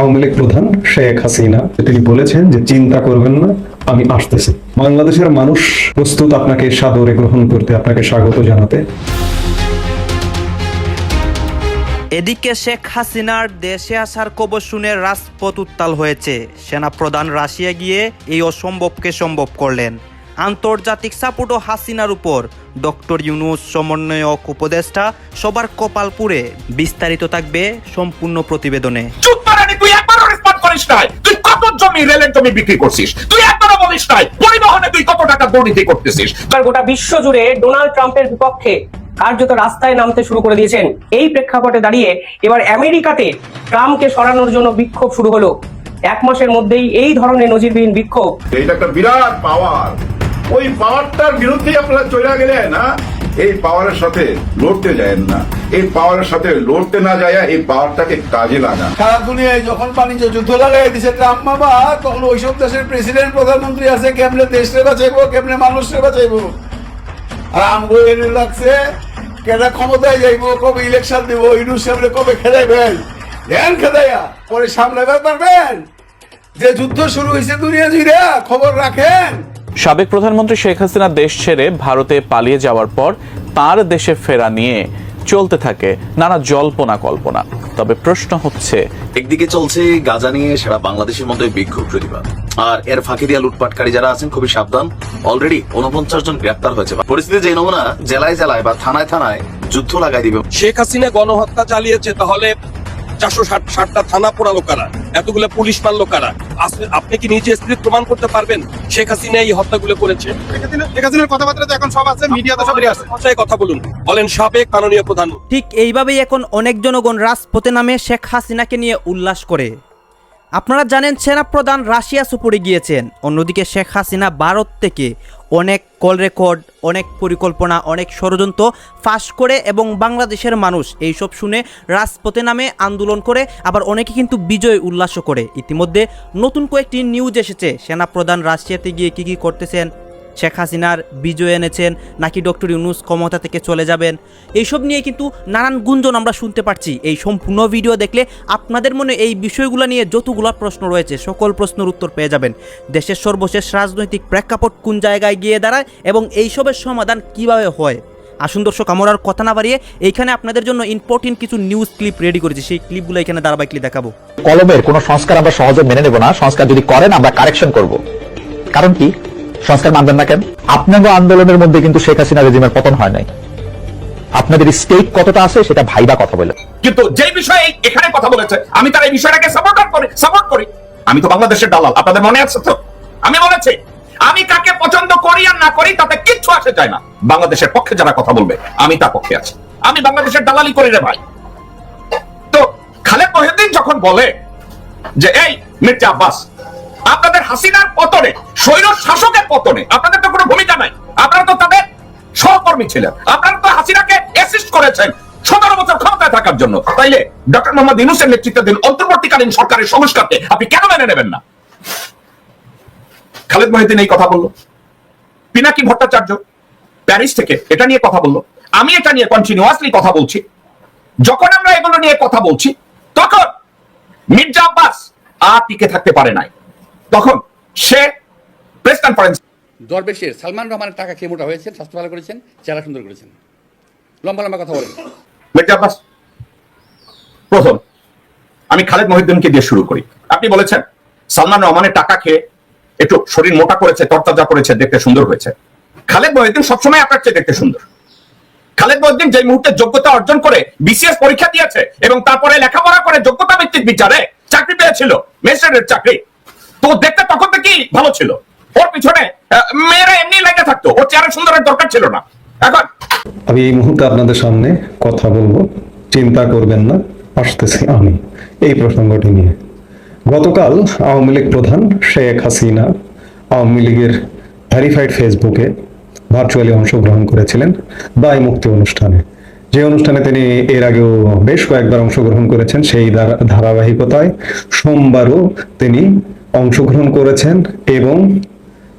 আওয়ামী লীগ প্রধান শেখ হাসিনা তিনি বলেছেন যে চিন্তা করবেন না আমি আসতেছি। বাংলাদেশের মানুষ প্রস্তুত আপনাকে সাদরে গ্রহণ করতে আপনাকে স্বাগত জানাতে। এদিকে শেখ হাসিনার দেশে আসার খবর শুনে রাজপথ উত্তাল হয়েছে। সেনাপ্রধান রাশিয়া গিয়ে এই অসম্ভবকে সম্ভব করলেন। আন্তর্জাতিক সাপোর্ট ও হাসিনার উপর। ডক্টর ইউনুস সমন্বয়ক উপদেষ্টা সবার কপাল পুড়ে। বিস্তারিত থাকবে সম্পূর্ণ প্রতিবেদনে। চুপ তুই একবারও রেসপন্ড করিস নাই। তুই কত জমি রেলের জমি বিক্রি করছিস? তুই একবারও বলিস নাই পরিবহনে তুই কত টাকা দুর্নীতি করতেছিস? এবার গোটা বিশ্ব জুড়ে ডোনাল্ড ট্রাম্পের বিপক্ষে কার্যত রাস্তায় নামতে শুরু করে দিয়েছেন। এই প্রেক্ষাপটে দাঁড়িয়ে এবার আমেরিকাতে ট্রাম্পকে সরানোর জন্য বিক্ষোভ শুরু হলো। এক মাসের মধ্যেই এই ধরনের নজিরবিহীন বিক্ষোভ। এটা একটা বিরাট পাওয়ার ওই পাওয়ারটার বিরুদ্ধে আপনারা চলে গেলেন না এই পাওয়ারের সাথে লড়তে যায় না। এই পাওয়ারের সাথে লড়তে না যায় এই পাওয়ারটাকে কাজে লাগান। সারা দুনিয়ায় যখন বাণিজ্য যুদ্ধ লাগাই দিছে, ট্রাম্প বাবা, তখন ওইসব দেশের প্রেসিডেন্ট প্রধানমন্ত্রী আছে, কেমনে দেশ বাঁচাইবো, কেমনে মানুষ বাঁচাইবো? আর আমগো এনে লাগছে, কেনা ক্ষমতায় যাইবো, কবে ইলেকশন দিব ইউনুস সামনে কবে খেদাইবেন? দেন খেদাইয়া, পরে সামলাইবার পারবেন? যে যুদ্ধ শুরু হয়েছে দুনিয়া জুড়ে খবর রাখেন। সাবেক প্রধানমন্ত্রী শেখ হাসিনা দেশ ছেড়ে ভারতে পালিয়ে যাওয়ার পর তার দেশে ফেরা নিয়ে চলতে থাকে নানা জল্পনা কল্পনা। তবে প্রশ্ন হচ্ছে একদিকে চলছে গাজা নিয়ে সারা বাংলাদেশের মধ্যে বিক্ষোভ প্রতিবাদ। আর এর ফাঁকি দিয়া লুটপাটকারী যারা আছেন খুবই সাবধান। অলরেডি উনপঞ্চাশ জন গ্রেপ্তার হয়েছে। পরিস্থিতি যে নমুনা জেলায় জেলায় বা থানায় থানায় যুদ্ধ লাগাই দিবে। শেখ হাসিনা গণহত্যা চালিয়েছে তাহলে চারশো ষাট ষাটটা থানা পোড়ালো কারা এতগুলো পুলিশ মারলো কারা আপনি কি নিজে স্ত্রী প্রমাণ করতে পারবেন? শেখ হাসিনা এই হত্যাগুলো করেছে। কথায় কথা বলুন। বলেন সাবেক মাননীয় প্রধান। ঠিক এইভাবেই এখন অনেক জনগণ রাজপথে নামে শেখ হাসিনাকে নিয়ে উল্লাস করে। আপনারা জানেন সেনাপ্রধান রাশিয়া সুপুরে গিয়েছেন। অন্যদিকে শেখ হাসিনা ভারত থেকে অনেক কল রেকর্ড, অনেক পরিকল্পনা, অনেক ষড়যন্ত্র ফাঁস করে এবং বাংলাদেশের মানুষ এইসব শুনে রাজপথে নামে আন্দোলন করে, আবার অনেকে কিন্তু বিজয় উল্লাসও করে। ইতিমধ্যে নতুন কয়েকটি নিউজ এসেছে। সেনাপ্রধান রাশিয়াতে গিয়ে কী কী করতেছেন শেখ হাসিনার বিজয় এনেছেন, নাকি ডক্টর ইউনুস ক্ষমতা থেকে চলে যাবেন? এইসব নিয়ে কিন্তু নানান গুঞ্জন আমরা শুনতে পারছি এই সম্পূর্ণ ভিডিও দেখলে আপনাদের মনে এই বিষয়গুলো নিয়ে যতগুলো প্রশ্ন রয়েছে, সকল প্রশ্নের উত্তর পেয়ে যাবেন। দেশের সর্বশেষ রাজনৈতিক প্রেক্ষাপট কোন জায়গায় গিয়ে দাঁড়ায় এবং এইসবের সমাধান কীভাবে হয়? আসুন দর্শক, আমার আর কথা না বাড়িয়ে এইখানে আপনাদের জন্য ইম্পর্টেন্ট কিছু নিউজ ক্লিপ রেডি করেছি। সেই ক্লিপগুলো এখানে ধারাবাহিকলি দেখাবো। কলমের কোন সংস্কার আমরা সহজে মেনে নেব না। সংস্কার যদি করেন, আমরা কারেকশন করব। কারণ কি? সংস্কার মানবেন না কেন? আপনাদের আন্দোলনের মধ্যে কিন্তু শেখ হাসিনা রেজিমের পতন হয় নাই। আপনাদের স্টেক কতটা আছে সেটা ভাইবা কথা বলে। কিন্তু যে বিষয়ে এখানে কথা বলেছে, আমি তার এই বিষয়টাকে সাপোর্ট করি সাপোর্ট করি। আমি তো বাংলাদেশের দালাল, আপনাদের মনে আছে তো? আমি বলেছি, আমি কাকে পছন্দ করি আর না করি তাতে কিচ্ছু আসে যায় না। বাংলাদেশের পক্ষে যারা কথা বলবে, আমি তার পক্ষে আছি। আমি বাংলাদেশের দালালি করি রে ভাই। তো খালেদ মহিউদ্দিন যখন বলে যে, এই মির্জা আব্বাস, আপনাদের হাসিনার পতনে স্বৈর শাসকের পতনে। আপনাদের তো কোনো ভূমিকা নাই। আপনারা তো তাদের সহকর্মী ছিলেন। আপনারা তো হাসিনাকে অ্যাসিস্ট করেছেন সতেরো বছর ক্ষমতায় থাকার জন্য। তাইলে ডক্টর মোহাম্মদ ইউনুসের নেতৃত্বাধীন অন্তর্বর্তীকালীন সরকারের সংস্কারকে আপনি কেন মেনে নেবেন না? খালেদ মহিউদ্দিন এই কথা বলল। পিনাকি ভট্টাচার্য প্যারিস থেকে এটা নিয়ে কথা বলল। আমি এটা নিয়ে কন্টিনিউয়াসলি কথা বলছি। যখন আমরা এগুলো নিয়ে কথা বলছি, তখন মির্জা আব্বাস আর টিকে থাকতে পারে নাই। তখন সে প্রেস কনফারেন্স দরবেশের সালমান রহমানের টাকা খেয়ে মোটা হয়েছেন স্বাস্থ্য ভালো করেছেন? চেহারা সুন্দর করেছেন? লম্বা লম্বা কথা বলেন। আব্বাস প্রথম আমি খালেদ মহিউদ্দিনকে দিয়ে শুরু করি। আপনি বলেছেন সালমান রহমানের টাকা খেয়ে একটু শরীর মোটা করেছে তরতাজা করেছে দেখতে সুন্দর হয়েছে। খালেদ মহিউদ্দিন সবসময় আপনার চেয়ে দেখতে সুন্দর। খালেদ মহিউদ্দিন যে মুহূর্তে যোগ্যতা অর্জন করে বিসিএস পরীক্ষা দিয়েছে এবং তারপরে লেখাপড়া করে যোগ্যতা ভিত্তিক বিচারে চাকরি পেয়েছিল ম্যাজিস্ট্রেটের চাকরি তো দেখতে তখন থেকেই ভালো ছিল। ওর পিছনে মেয়েরা এমনি লেগে থাকতো। ওর চেহারা সুন্দরের দরকার ছিল না। এখন আমি এই মুহূর্তে আপনাদের সামনে কথা বলব। চিন্তা করবেন না, আসতেছি আমি এই প্রসঙ্গটি নিয়ে। গতকাল আওয়ামী লীগ প্রধান শেখ হাসিনা আওয়ামী লীগের ভেরিফাইড ফেসবুকে ভার্চুয়ালি অংশগ্রহণ করেছিলেন দায় মুক্তি অনুষ্ঠানে। যে অনুষ্ঠানে তিনি এর আগেও বেশ কয়েকবার অংশগ্রহণ করেছেন, সেই ধারাবাহিকতায় সোমবারও তিনি অংশগ্রহণ করেছেন এবং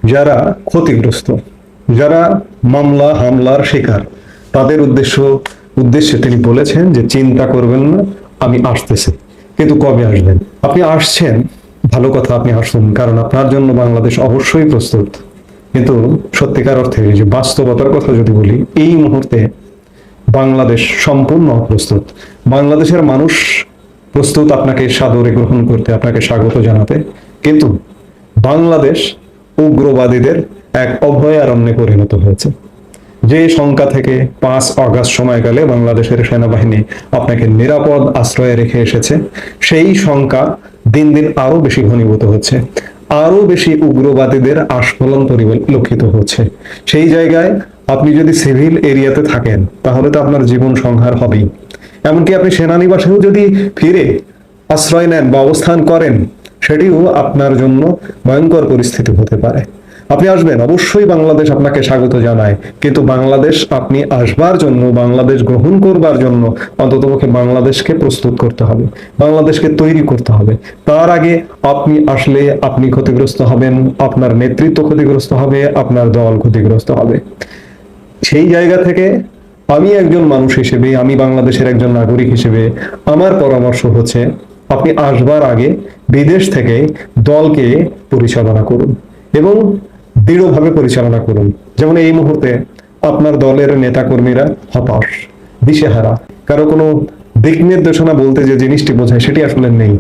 যারা ক্ষতিগ্রস্ত, যারা মামলা, হামলার শিকার, তাদের উদ্দেশ্য, উদ্দেশ্যে তিনি বলেছেন যে চিন্তা করবেন না, আমি আসতেছি। কিন্তু কবে আসবেন? আপনি আসছেন, ভালো কথা আপনি আসুন কারণ আপনার জন্য বাংলাদেশ অবশ্যই প্রস্তুত। কিন্তু সত্যিকার অর্থে যে বাস্তবতার কথা যদি বলি, এই মুহূর্তে বাংলাদেশ সম্পূর্ণ অপ্রস্তুত। বাংলাদেশের মানুষ প্রস্তুত আপনাকে সাদরে গ্রহণ করতে, আপনাকে স্বাগত জানাতে। কিন্তু বাংলাদেশ উগ্রবাদীদের এক অভয়ারণ্যে পরিণত হয়েছে। যে শঙ্কা থেকে পাঁচ অগাস্ট সময়কালে বাংলাদেশের সেনাবাহিনী আপনাকে নিরাপদ আশ্রয়ে রেখে এসেছে, সেই শঙ্কা দিন দিন আরও বেশি ঘনীভূত হচ্ছে। আরও বেশি উগ্রবাদীদের আস্ফলন পরিলক্ষিত হচ্ছে। সেই জায়গায় আপনি যদি সিভিল এরিয়াতে থাকেন, তাহলে তো আপনার জীবন সংহার হবেই। এমনকি আপনি সেনানিবাসেও যদি ফিরে আশ্রয় নেন বা অবস্থান করেন সেটিও আপনার জন্য ভয়ঙ্কর পরিস্থিতি হতে পারে। আপনি আসবেন, অবশ্যই বাংলাদেশ আপনাকে স্বাগত জানায়। কিন্তু বাংলাদেশ আপনি আসবার জন্য, বাংলাদেশ গ্রহণ করবার জন্য অন্ততপক্ষে বাংলাদেশকে প্রস্তুত করতে হবে, বাংলাদেশকে তৈরি করতে হবে। তার আগে আপনি আসলে আপনি ক্ষতিগ্রস্ত হবেন, আপনার নেতৃত্ব ক্ষতিগ্রস্ত হবে, আপনার দল ক্ষতিগ্রস্ত হবে। সেই জায়গা থেকে আমি একজন মানুষ হিসেবে, আমি বাংলাদেশের একজন নাগরিক হিসেবে আমার পরামর্শ হচ্ছে, আপনি আসবার আগে বিদেশ থেকে দলকে পরিচালনা করুন এবং দৃঢ়ভাবে পরিচালনা করুন। যেমন এই মুহূর্তে আপনার দলের নেতাকর্মীরা হতাশ, দিশেহারা, কারও কোনো দিক নির্দেশনা বলতে যে জিনিসটি বোঝায় সেটি আসলে নেই।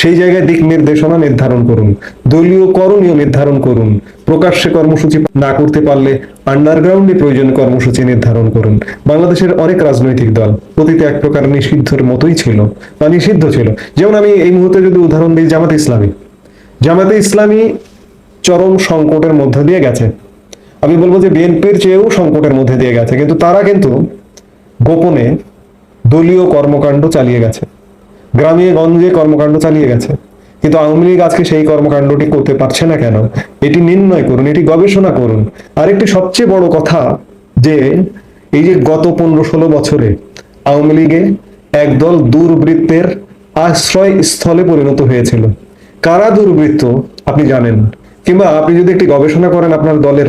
সেই জায়গায় দিক নির্দেশনা নির্ধারণ করুন। দলীয় করণীয় নির্ধারণ করুন। প্রকাশ্যে কর্মসূচি না করতে পারলে আন্ডারগ্রাউন্ডে প্রয়োজন কর্মসূচি নির্ধারণ করুন। বাংলাদেশের অনেক রাজনৈতিক দল অতীতে এক প্রকার নিষিদ্ধের মতোই ছিল বা নিষিদ্ধ ছিল। যেমন আমি এই মুহূর্তে যদি উদাহরণ দিই, জামাতে ইসলামী। জামাতে ইসলামী চরম সংকটের মধ্যে দিয়ে গেছে। আমি বলব যে বিএনপির চেয়েও সংকটের মধ্যে দিয়ে গেছে। কিন্তু তারা কিন্তু গোপনে দলীয় কর্মকাণ্ড চালিয়ে গেছে। গ্রামে গঞ্জে কর্মকাণ্ড চালিয়ে গেছে। কিন্তু আওয়ামী লীগ আজকে সেই কর্মকাণ্ডটি করতে পারছে না কেন? এটি নির্ণয় করুন, এটি গবেষণা করুন। আরেকটি সবচেয়ে বড় কথা যে, এই যে গত পনেরো ষোলো বছরে আওয়ামী লীগে একদল দুর্বৃত্তের আশ্রয় স্থলে পরিণত হয়েছিল। কারা দুর্বৃত্ত আপনি জানেন? কিংবা আপনি যদি একটি গবেষণা করেন আপনার দলের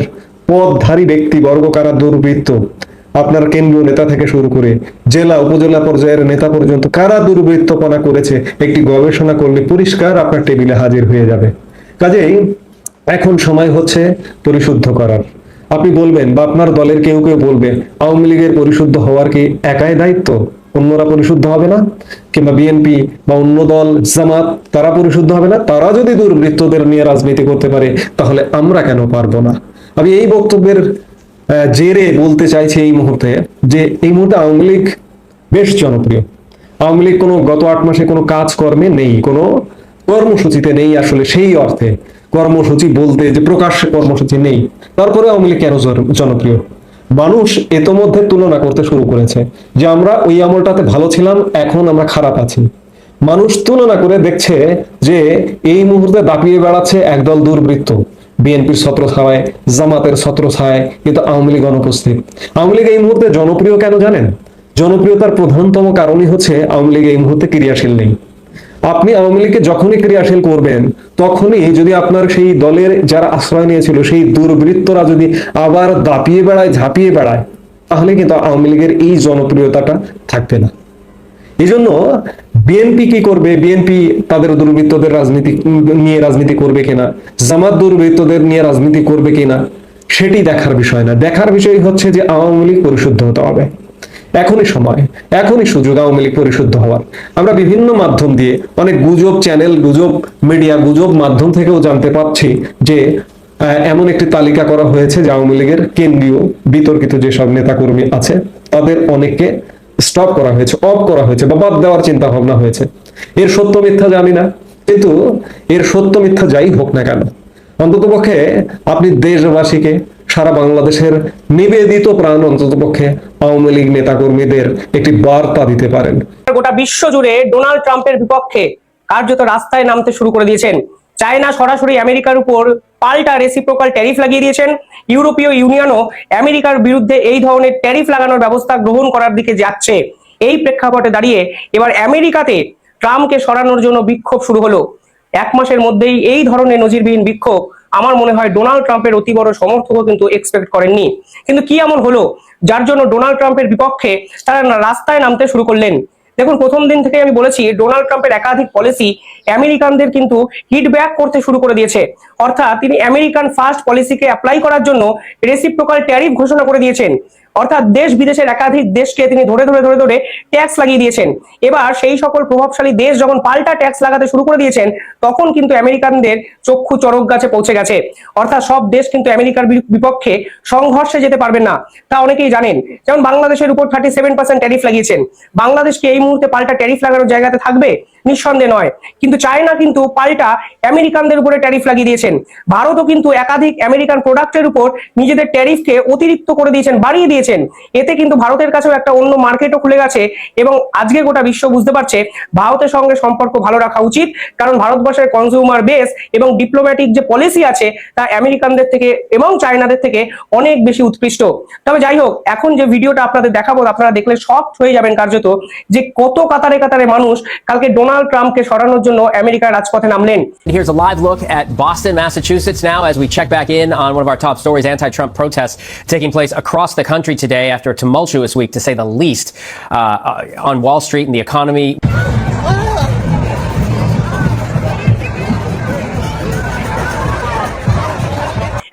পদধারী ব্যক্তি বর্গ কারা দুর্বৃত্ত? আপনার কেন্দ্রীয় নেতা থেকে শুরু করে জেলা, উপজেলা পর্যায়ের নেতা পর্যন্ত কারা দুর্বৃত্তপনা করেছে, একটি গবেষণা করলে পরিষ্কার আপনার টেবিলে হাজির হয়ে যাবে। কাজেই এখন সময় হচ্ছে পরিশুদ্ধ করার আপনি বলবেন, বা আপনার দলের কেউ কেউ বলবে, আওয়ামী লীগের পরিশুদ্ধ হওয়ার কি একাই দায়িত্ব? অন্যরা পরিশুদ্ধ হবে না? কিংবা বিএনপি বা অন্য দল, জামাত, তারা পরিশুদ্ধ হবে না? তারা যদি দুর্বৃত্তদের নিয়ে রাজনীতি করতে পারে, তাহলে আমরা কেন পারব না? আমি এই বক্তব্যের জেরে বলতে চাইছি এই মুহূর্তে যে এই মুহূর্তে আওয়ামী লীগ বেশ জনপ্রিয়। আওয়ামী লীগ কোনো গত আট মাসে কোনো কাজকর্মে নেই, কোনো কর্মসূচিতে নেই আসলে সেই অর্থে। কর্মসূচি বলতে যে প্রকাশ্যে কর্মসূচি নেই, তারপরে আওয়ামী লীগ কেন জনপ্রিয়? মানুষ এতমধ্যে তুলনা করতে শুরু করেছে যে আমরা ওই আমলটাতে ভালো ছিলাম, এখন আমরা খারাপ আছি। মানুষ তুলনা করে দেখছে যে এই মুহূর্তে দাপিয়ে বেড়াচ্ছে একদল দুর্বৃত্ত। বিএনপির ছত্র ছায় জামাতের ছত্র ছায় কিন্তু আওয়ামী লীগ অনুপস্থিত। আওয়ামী লীগ এই মুহূর্তে জনপ্রিয় কেন জানেন? জনপ্রিয়তার প্রধানতম কারণই হচ্ছে আওয়ামী লীগ এই মুহূর্তে ক্রিয়াশীল নেই। আপনি আওয়ামী লীগকে যখনই ক্রিয়াশীল করবেন, তখনই যদি আপনার সেই দলের যারা আশ্রয় নিয়েছিল, সেই দুর্বৃত্তরা যদি আবার দাপিয়ে বেড়ায়, ঝাঁপিয়ে বেড়ায়, তাহলে কিন্তু আওয়ামী লীগের এই জনপ্রিয়তাটা থাকবে না। এই জন্য বিএনপি কি করবে? বিএনপি তাদের দুর্বৃত্তদের রাজনীতি, নিয়ে রাজনীতি করবে কিনা? জামাত দুর্বৃত্তদের নিয়ে রাজনীতি করবে কিনা? সেটি দেখার বিষয় না। দেখার বিষয় হচ্ছে যে আওয়ামী লীগ পরিশুদ্ধ হতে হবে। এখনই সময়। এখনই সুযোগ আওয়ামী লীগ পরিশুদ্ধ হওয়ার। আমরা বিভিন্ন মাধ্যম দিয়ে অনেক গুজব চ্যানেল, গুজব মিডিয়া, গুজব মাধ্যম থেকেও জানতে পাচ্ছি যে এমন একটি তালিকা করা হয়েছে যে আওয়ামী লীগের কেন্দ্রীয় বিতর্কিত যেসব নেতাকর্মী আছে, তাদের অনেককে স্টপ করা হয়েছে অফ করা হয়েছে বা বাদ দেওয়ার চিন্তা ভাবনা হয়েছে। এর সত্য মিথ্যা জানি না, কিন্তু এর সত্য মিথ্যা যাই হোক না কেন, অন্ততপক্ষে আপনি দেশবাসীকে, সারা বাংলাদেশের নিবেদিত প্রাণ অন্ততপক্ষে আওয়ামী লীগ নেতাকর্মীদের একটি বার্তা দিতে পারেন। গোটা বিশ্ব জুড়ে ডোনাল্ড ট্রাম্পের বিপক্ষে কার্যত রাস্তায় নামতে শুরু করে দিয়েছেন। চায়না সরাসরি আমেরিকার উপর পাল্টা রেসিপ্রোকাল ট্যারিফ লাগিয়ে দিয়েছেন। ইউরোপীয় ইউনিয়নও আমেরিকার বিরুদ্ধে এই ধরনের ট্যারিফ লাগানোর ব্যবস্থা গ্রহণ করার দিকে যাচ্ছে। এই প্রেক্ষাপটে দাঁড়িয়ে এবার আমেরিকাতে ট্রাম্পকে সরানোর জন্য বিক্ষোভ শুরু হলো। এক মাসের মধ্যেই এই ধরনের নজিরবিহীন বিক্ষোভ আমার মনে হয় ডোনাল্ড ট্রাম্পের অতি বড় সমর্থকও কিন্তু এক্সপেক্ট করেননি। কিন্তু কি এমন হলো? যার জন্য ডোনাল্ড ট্রাম্পের বিপক্ষে তারা রাস্তায় নামতে শুরু করলেন। দেখুন, প্রথম দিন থেকে আমি বলেছি ডোনাল্ড ট্রাম্পের একাধিক পলিসি আমেরিকানদের কিন্তু হিটব্যাক করতে শুরু করে দিয়েছে। অর্থাৎ তিনি আমেরিকান ফার্স্ট পলিসিকে অ্যাপ্লাই করার জন্য রেসিপ্রোকাল ট্যারিফ ঘোষণা করে দিয়েছেন। অর্থাৎ দেশ বিদেশের একাধিক দেশকে তিনি ধরে ধরে ধরে ধরে ট্যাক্স লাগিয়ে দিয়েছেন। এবার সেই সকল প্রভাবশালী দেশ যখন পাল্টা ট্যাক্স লাগাতে শুরু করে দিয়েছেন, তখন কিন্তু আমেরিকানদের চক্ষু চরক গাছে পৌঁছে গেছে। অর্থাৎ সব দেশ কিন্তু আমেরিকার বিপক্ষে সংঘর্ষে যেতে পারবেন না। তা অনেকেই জানেন। যেমন বাংলাদেশের উপর থার্টি সেভেন পার্সেন্ট ট্যারিফ লাগিয়েছেন বাংলাদেশকে এই মুহূর্তে পাল্টা ট্যারিফ লাগানোর জায়গাতে থাকবে? নিঃসন্দেহে নয়। কিন্তু চায়না কিন্তু পাল্টা আমেরিকানদের উপরে ট্যারিফ লাগিয়ে দিয়েছেন। ভারতও কিন্তু একাধিক আমেরিকান প্রোডাক্টের উপর নিজেদের ট্যারিফকে অতিরিক্ত করে দিয়েছেন, বাড়িয়ে দিয়েছেন। এতে কিন্তু ভারতের কাছেও একটা অন্য মার্কেটও খুলে গেছে এবং আজকে গোটা বিশ্ব বুঝতে পারছে ভারতের সঙ্গে সম্পর্ক ভালো রাখা উচিত, কারণ ভারতবর্ষের কনজিউমার বেস এবং ডিপ্লোম্যাটিক যে পলিসি আছে তা আমেরিকানদের থেকে এবং চায়নাদের থেকে অনেক বেশি উৎকৃষ্ট। তবে যাই হোক, এখন যে ভিডিওটা আপনাদের দেখাবো, আপনারা দেখলে সব হয়ে যাবেন কার্যত যে কত কাতারে কাতারে মানুষ কালকে ডোনাল্ড ট্রাম্পকে সরানোর জন্য আমেরিকার রাজপথে নামলেন Here's a live look at Boston, Massachusetts now as we check back in on one of our top stories anti Trump protests taking place across the country today after a tumultuous week, to say the least, uh, uh, on Wall Street and the economy.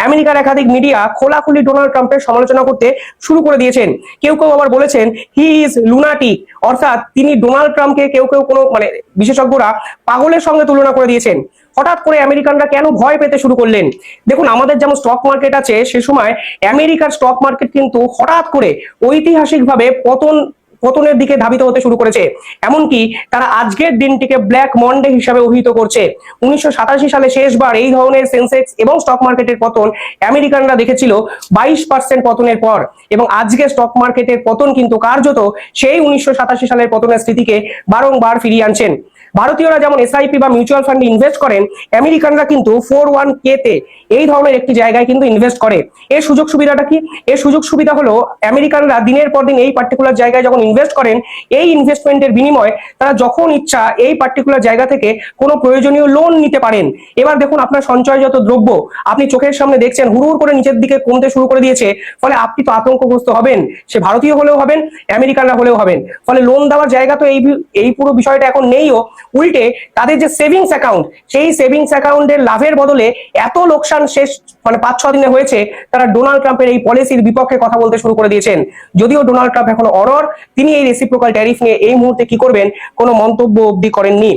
আমেরিকার একাধিক media খোলাখুলি Donald ট্রাম্পের সমালোচনা করতে শুরু করে দিয়েছেন। কেউ কেউ আবার বলেছেন হি ইজ লুনাটিক অর্থাৎ তিনি ডোনাল্ড ট্রাম্পকে কেউ কেউ কোনো মানে বিশেষজ্ঞরা পাগলের সঙ্গে তুলনা করে দিয়েছেন। হঠাৎ করে আমেরিকানরা কেন ভয় পেতে শুরু করলেন? দেখুন, আমাদের যেমন স্টক মার্কেট আছে, সে সময় আমেরিকার স্টক মার্কেট কিন্তু হঠাৎ করে ঐতিহাসিকভাবে পতন পতনের দিকে ধাবিত হতে শুরু করেছে। এমনকি তারা আজকের দিনটিকে ব্ল্যাক মন্ডে হিসাবে অভিহিত করছে। উনিশশো সাতাশি সালে শেষবার এই ধরনের সেন্সেক্স এবং স্টক মার্কেটের পতন আমেরিকানরা দেখেছিল বাইশ পার্সেন্ট পতনের পর। এবং আজকে স্টক মার্কেটের পতন কিন্তু কার্যত সেই উনিশশো সাতাশি সালের পতনের স্থিতিকে বারংবার ফিরিয়ে আনছেন। ভারতীয়রা যেমন এসআইপি বা মিউচুয়াল ফান্ডে ইনভেস্ট করেন, আমেরিকানরা কিন্তু ফোর ওয়ান কে তে এই ধরনের একটি জায়গায় কিন্তু ইনভেস্ট করে। এর সুযোগ সুবিধাটা কি? এর সুযোগ সুবিধা হলো, আমেরিকানরা দিনের পর দিন এই পার্টিকুলার জায়গায় যখন ইনভেস্ট করেন, এই ইনভেস্টমেন্টের বিনিময়ে তারা যখন ইচ্ছা এই পার্টিকুলার জায়গা থেকে কোনো প্রয়োজনীয় লোন নিতে পারেন। এবার দেখুন আপনার সঞ্চয়জাত দ্রব্য, আপনি চোখের সামনে দেখছেন হুড়ুর করে নিচের দিকে কমতে শুরু করে দিয়েছে, ফলে আপনি তো আতঙ্কগ্রস্ত হবেন, সে ভারতীয় হলেও হবেন, আমেরিকানরা হলেও হবেন। ফলে লোন দেওয়ার জায়গা তো এই এই পুরো বিষয়টা এখন নেইও। উল্টে তাদের যে সেভিংস অ্যাকাউন্ট সেই সেভিংস অ্যাকাউন্টের লাভের বদলে এত লোকসান শেষ মানে পাঁচ ছ দিনে হয়েছে, তারা ডোনাল্ড ট্রাম্পের এই পলিসির বিপক্ষে কথা বলতে শুরু করে দিয়েছেন। যদিও ডোনাল্ড ট্রাম্প এখনও অরর তিনি এই রেসিপ্রোকাল ট্যারিফ নিয়ে এই মুহূর্তে কি করবেন? কোনো মন্তব্য অবধি করেননি।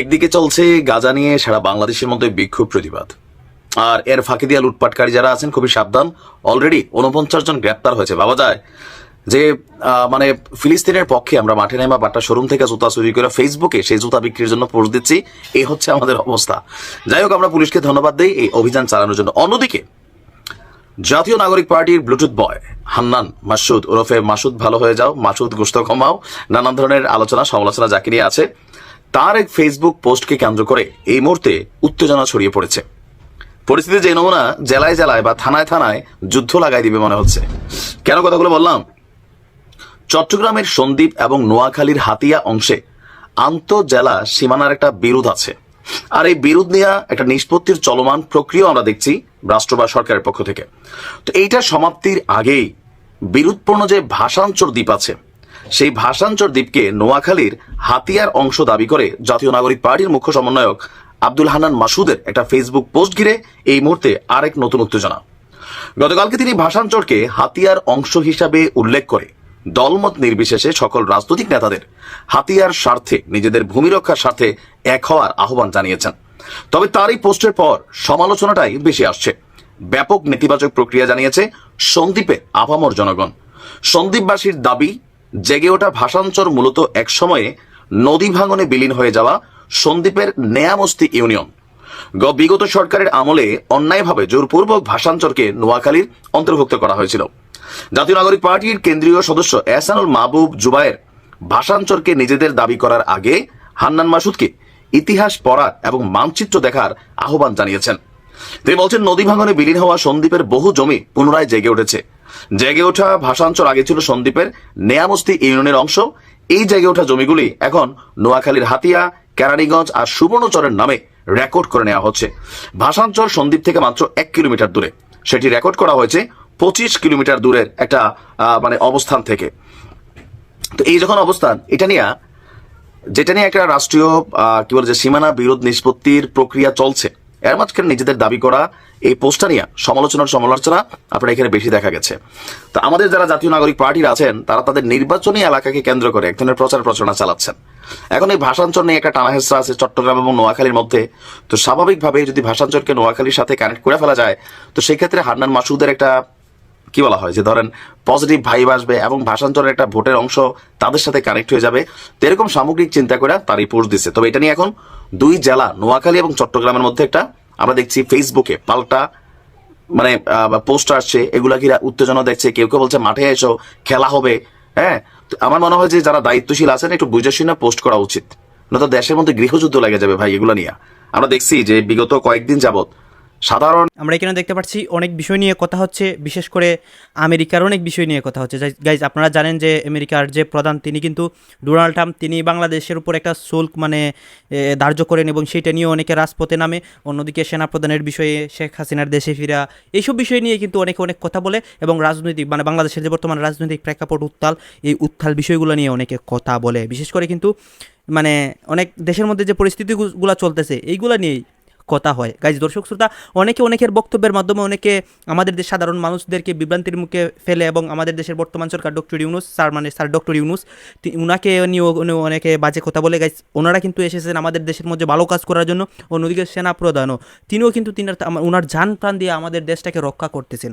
একদিকে চলছে গাজা নিয়ে সারা বাংলাদেশের মধ্যে বিক্ষোভ প্রতিবাদ। আর এর ফাঁকি দিয়া লুটপাটকারী যারা আছেন, খুবই সাবধান। অলরেডি উনপঞ্চাশ জন গ্রেপ্তার হয়েছে। ভাবা যায় যে মানে ফিলিস্তিনের পক্ষে আমরা মাঠে নেমা বাট্টা শোরুম থেকে জুতা চুরি করে ফেসবুকে সেই জুতা বিক্রির জন্য পোস্ট দিচ্ছি। এই হচ্ছে আমাদের অবস্থা। যাই হোক, আমরা পুলিশকে ধন্যবাদ দিই এই অভিযান চালানোর জন্য। অন্যদিকে জাতীয় নাগরিক পার্টির ব্লুটুথ বয়, হান্নান মাসুদ ওরফে মাসুদ ভালো হয়ে যাও, মাসুদ গোস্ত কমাও, নানান ধরনের আলোচনা, সমালোচনা যাকে নিয়ে আছে, তার এক ফেসবুক পোস্টকে কেন্দ্র করে এই মুহূর্তে উত্তেজনা ছড়িয়ে পড়েছে। পরিস্থিতি যে নমুনা জেলায় জেলায় বা থানায় থানায় যুদ্ধ লাগাই দিবে মনে হচ্ছে। কেন কথাগুলো বললাম? চট্টগ্রামের সন্দ্বীপ এবং নোয়াখালীর হাতিয়া অংশে আন্তঃজেলা সীমানার একটা বিরোধ আছে। আর এই বিরোধ নিয়ে একটা নিষ্পত্তির চলমান প্রক্রিয়া আমরা দেখছি রাষ্ট্র বা সরকারের পক্ষ থেকে। তো এইটা সমাপ্তির আগেই বিরোধপূর্ণ যে ভাষাঞ্চর দ্বীপ আছে, সেই ভাষাঞ্চর দ্বীপকে নোয়াখালীর হাতিয়ার অংশ দাবি করে জাতীয় নাগরিক পার্টির মুখ্য সমন্বয়ক আব্দুল হানান মাসুদের একটা ফেসবুক পোস্ট ঘিরে এই মুহূর্তে আরেক নতুন উত্তেজনা। গতকালকে তিনি ভাষাঞ্চরকে হাতিয়ার অংশ হিসাবে উল্লেখ করে দলমত নির্বিশেষে সকল রাজনৈতিক নেতাদের হাতিয়ার স্বার্থে, নিজেদের ভূমি রক্ষার স্বার্থে এক হওয়ার আহ্বান জানিয়েছেন। তবে তার এই পোস্টের পর সমালোচনাটাই বেশি আসছে। ব্যাপক নেতিবাচক প্রক্রিয়া জানিয়েছে সন্দ্বীপের আপামর জনগণ। সন্দ্বীপবাসীর দাবি, জেগে ওঠা ভাষাঞ্চর মূলত এক সময়ে নদী ভাঙনে বিলীন হয়ে যাওয়া সন্দ্বীপের নেয়ামস্তি ইউনিয়ন। বিগত সরকারের আমলে অন্যায়ভাবে জোরপূর্বক ভাষাঞ্চরকে নোয়াখালীর অন্তর্ভুক্ত করা হয়েছিল। জাতীয় নাগরিক পার্টির কেন্দ্রীয় সদস্য এহসানুল মাহবুব জুবায়ের ভাষাঞ্চরকে নিজেদের দাবি করার আগে হান্নান মাসুদকে ইতিহাস পড়ার এবং মানচিত্র দেখার আহ্বান জানিয়েছেন। তিনি বলছেন, নদী ভাঙনে বিলীন হওয়া সন্দ্বীপের বহু জমি পুনরায় জেগে উঠেছে। জেগে ওঠা ভাষাঞ্চল আগে ছিল সন্দ্বীপের নেয়ামস্তি ইউনিয়নের অংশ। এই জেগে ওঠা জমিগুলি এখন নোয়াখালীর হাতিয়া, কেরানীগঞ্জ আর সুবর্ণচরের নামে রেকর্ড করে নেওয়া হচ্ছে। ভাষাঞ্চল সন্দ্বীপ থেকে মাত্র এক কিলোমিটার দূরে। সেটি রেকর্ড করা হয়েছে পঁচিশ কিলোমিটার দূরের একটা মানে অবস্থান থেকে। তো এই যখন অবস্থান, এটা নিয়ে, যেটা নিয়ে একটা রাষ্ট্রীয় কি বলে যে সীমানা বিরোধ নিষ্পত্তির প্রক্রিয়া চলছে, এর মাঝখানে নিজেদের দাবি করা, এই পোস্টটা নিয়ে সমালোচনার সমালোচনা আপনার এখানে বেশি দেখা গেছে। তো আমাদের যারা জাতীয় নাগরিক পার্টির আছেন, তারা তাদের নির্বাচনী এলাকাকে কেন্দ্র করে এক ধরনের প্রচার প্রচারণা চালাচ্ছেন। এখন এই ভাষাঞ্চল নিয়ে একটা টানাহেসরা আছে চট্টগ্রাম এবং নোয়াখালীর মধ্যে। তো স্বাভাবিকভাবে যদি ভাষাঞ্চলকে নোয়াখালীর সাথে কানেক্ট করে ফেলা যায়, তো সেক্ষেত্রে হান্নান মাসুদের একটা কি বলা হয়? যে ধরেন পজিটিভ ভাইব আসবে এবং ভাষান্তরের একটা ভোটের অংশ তাদের সাথে কানেক্ট হয়ে যাবে, তো এরকম সামগ্রিক চিন্তা করে তার এই পোস্ট দিচ্ছে তবে এটা নিয়ে এখন দুই জেলা, নোয়াখালী এবং চট্টগ্রামের মধ্যে একটা আমরা দেখছি ফেসবুকে পাল্টা মানে পোস্ট আসছে। এগুলা কি উত্তেজনা দেখছে কেউ কেউ বলছে, মাঠে এসো, খেলা হবে। হ্যাঁ? আমার মনে হয় যে যারা দায়িত্বশীল আছেন, একটু বুঝে শুনে পোস্ট করা উচিত। নয়তো দেশের মধ্যে গৃহযুদ্ধ লেগে যাবে ভাই এগুলো নিয়ে। আমরা দেখছি যে বিগত কয়েকদিন যাবত সাধারণ আমরা এখানে দেখতে পাচ্ছি অনেক বিষয় নিয়ে কথা হচ্ছে, বিশেষ করে আমেরিকার অনেক বিষয় নিয়ে কথা হচ্ছে। গাইজ আপনারা জানেন যে আমেরিকার যে প্রধান, তিনি কিন্তু ডোনাল্ড ট্রাম্প তিনি বাংলাদেশের উপর একটা শুল্ক মানে ধার্য করেন এবং সেটা নিয়ে অনেকে রাজপথে নামে। অন্যদিকে সেনা প্রধানের বিষয়ে শেখ হাসিনার দেশে ফিরা, এইসব বিষয় নিয়ে কিন্তু অনেকে অনেক কথা বলে এবং রাজনৈতিক মানে বাংলাদেশের যে বর্তমান রাজনৈতিক প্রেক্ষাপট, উত্তাল, এই উত্তাল বিষয়গুলো নিয়ে অনেকে কথা বলে। বিশেষ করে কিন্তু মানে অনেক দেশের মধ্যে যে পরিস্থিতিগুলো চলতেছে, এইগুলো নিয়েই কথা হয়। গাইজ দর্শক শ্রোতা, অনেকে অনেকের বক্তব্যের মাধ্যমে অনেকে আমাদের দেশ সাধারণ মানুষদেরকে বিভ্রান্তির মুখে ফেলে এবং আমাদের দেশের বর্তমান সরকার ডক্টর ইউনুস, স্যার মানে স্যার ডক্টর ইউনুস উনাকে নিয়ে অনেকে বাজে কথা বলে। গাইজ ওনারা কিন্তু এসেছেন আমাদের দেশের মধ্যে ভালো কাজ করার জন্য। অন্যদিকে সেনা প্রধানও তিনিও কিন্তু তিনি ওনার যান প্রাণ দিয়ে আমাদের দেশটাকে রক্ষা করতেছেন।